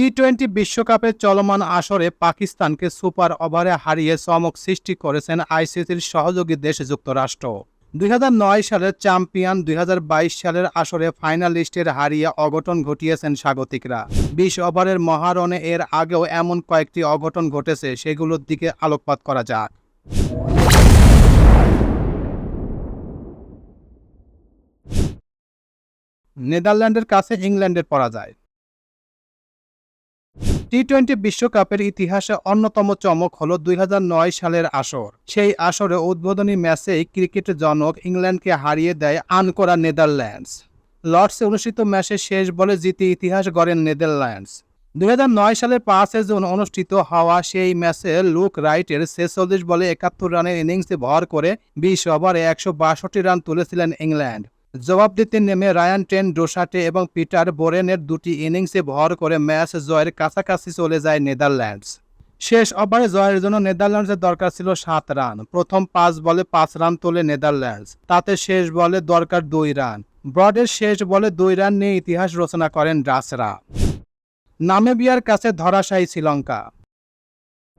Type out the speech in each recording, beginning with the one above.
T twenty বিশ্বকাপের চলমান আসরে পাকিস্তানকে সুপার ওভারে হারিয়ে চমক সৃষ্টি করেছেন আইসিসির সহযোগী দেশ যুক্তরাষ্ট্র। দুই হাজার নয় সালের চ্যাম্পিয়ন, দুই হাজার বাইশ সালের আসরে ফাইনালিস্টের হারিয়ে অঘটন ঘটিয়েছেন স্বাগতিকরা। বিশ ওভারের মহারণে এর আগেও এমন কয়েকটি অঘটন ঘটেছে, সেগুলোর দিকে আলোকপাত করা যাক। নেদারল্যান্ডের কাছে ইংল্যান্ডের পরাজয়। টি টোয়েন্টি বিশ্বকাপের ইতিহাসে অন্যতম চমক হল দুই হাজার নয় সালের আসর। সেই আসরে উদ্বোধনী ম্যাচেই ক্রিকেট জনক ইংল্যান্ডকে হারিয়ে দেয় আনকোরা নেদারল্যান্ডস। লর্ডসে অনুষ্ঠিত ম্যাচে শেষ বলে জিতে ইতিহাস গড়েন নেদারল্যান্ডস। দুই সালের পাঁচে জুন অনুষ্ঠিত হওয়া সেই ম্যাচে লুক রাইটের ছেচল্লিশ বলে একাত্তর রানের ইনিংসে ভর করে বিশ ওভারে একশো বাষট্টি রান তুলেছিলেন ইংল্যান্ড। জবাব দিতে নেমে রায়ান টেন, ডোসাটে এবং পিটার বোরেনের দুটি ইনিংসে ভর করে ম্যাচ জয়ের কাছাকাছি চলে যায় নেদারল্যান্ডস। শেষ ওভারে জয়ের জন্য নেদারল্যান্ডসের দরকার ছিল সাত রান। প্রথম পাঁচ বলে পাঁচ রান তোলে নেদারল্যান্ডস। তাতে শেষ বলে দরকার দুই রান। ব্রডের শেষ বলে দুই রান নিয়ে ইতিহাস রচনা করেন ডাচরা নামেবিয়ার কাছে ধরাশায়ী শ্রীলঙ্কা।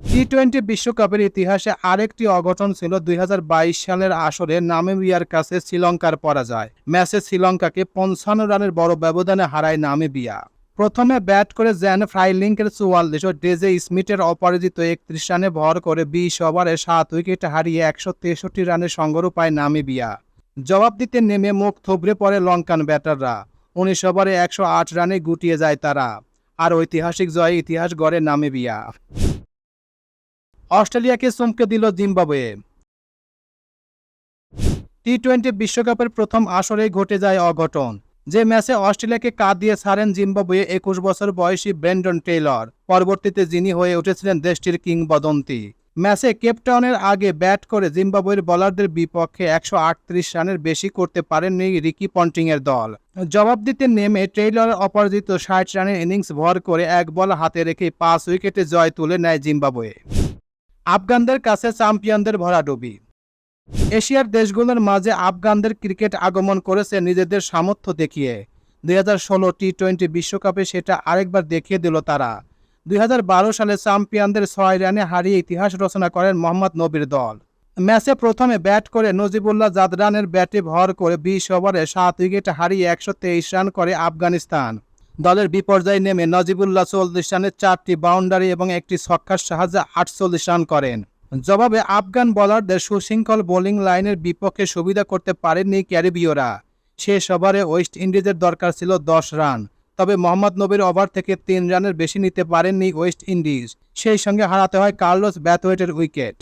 টি টোয়েন্টি বিশ্বকাপের ইতিহাসে আরেকটি অঘটন ছিল দুই হাজার বাইশ সালের আসরে নামেবিয়ার কাছে শ্রীলঙ্কার পরাজয়। ম্যাচে শ্রীলঙ্কাকে পঞ্চান্ন রানের বড় ব্যবধানে হারায় নামেবিয়া। প্রথমে ব্যাট করে জ্যান ফ্রাইলিংকের চুয়াল্লিশ ও ডেজে স্মিথের অপরাজিত একত্রিশ রানে ভর করে বিশ ওভারে সাত উইকেট হারিয়ে একশো তেষট্টি রানের সংগ্রহ পায় নামিবিয়া। জবাব দিতে নেমে মুখ থুবড়ে পড়ে লঙ্কান ব্যাটাররা। উনিশ ওভারে একশো আট রানে গুটিয়ে যায় তারা। আর ঐতিহাসিক জয়ে ইতিহাস গড়ে নামিবিয়া। অস্ট্রেলিয়াকে চমকে দিল জিম্বাবুয়ে। টি টোয়েন্টি বিশ্বকাপের প্রথম আসরেই ঘটে যায় অঘটন, যে ম্যাচে অস্ট্রেলিয়াকে কাঁদ দিয়ে ছাড়েন জিম্বাবুয়ে একুশ বছর বয়সী ব্রেন্ডন টেইলর। পরবর্তীতে যিনি হয়ে উঠেছিলেন দেশটির কিংবদন্তি। ম্যাচে কেপটাউনের আগে ব্যাট করে জিম্বাবুয়ের বোলারদের বিপক্ষে একশো আটত্রিশ রানের বেশি করতে পারেননি রিকি পন্টিংয়ের দল। জবাব দিতে নেমে ট্রেইলরের অপরাজিত ষাট রানের ইনিংস ভর করে এক বল হাতে রেখে পাঁচ উইকেটে জয় তুলে নেয় জিম্বাবুয়ে। আফগানদের কাছে চ্যাম্পিয়নদের ভরাডুবি এশিয়ার দেশগুলোর মাঝে আফগানদের ক্রিকেট আগমন করেছে নিজেদের সামর্থ্য দেখিয়ে। দুই হাজার ষোলো টি টোয়েন্টি বিশ্বকাপে সেটা আরেকবার দেখিয়ে দিল তারা। দুই হাজার বারো সালে চ্যাম্পিয়নদের ছয় রানে হারিয়ে ইতিহাস রচনা করেন মোহাম্মদ নবীর দল। ম্যাচে প্রথমে ব্যাট করে নজিবুল্লাহ জাদরানের ব্যাটে ভর করে বিশ ওভারে সাত উইকেট হারিয়ে একশো তেইশ রান করে আফগানিস্তান। দলের বিপর্যয়ে নেমে নজিবুল্লাহ চল্লিশ রানের চারটি বাউন্ডারি এবং একটি ছক্কার সাহায্যে আটচল্লিশ রান করেন। জবাবে আফগান বোলারদের সুশৃঙ্খল বোলিং লাইনের বিপক্ষে সুবিধা করতে পারেননি ক্যারিবীয়রা। শেষ ওভারে ওয়েস্ট ইন্ডিজের দরকার ছিল দশ রান, তবে মোহাম্মদ নবীর ওভার থেকে তিন রানের বেশি নিতে পারেননি ওয়েস্ট ইন্ডিজ। সেই সঙ্গে হারাতে হয় কার্লোস ব্যাথওয়েটের উইকেট।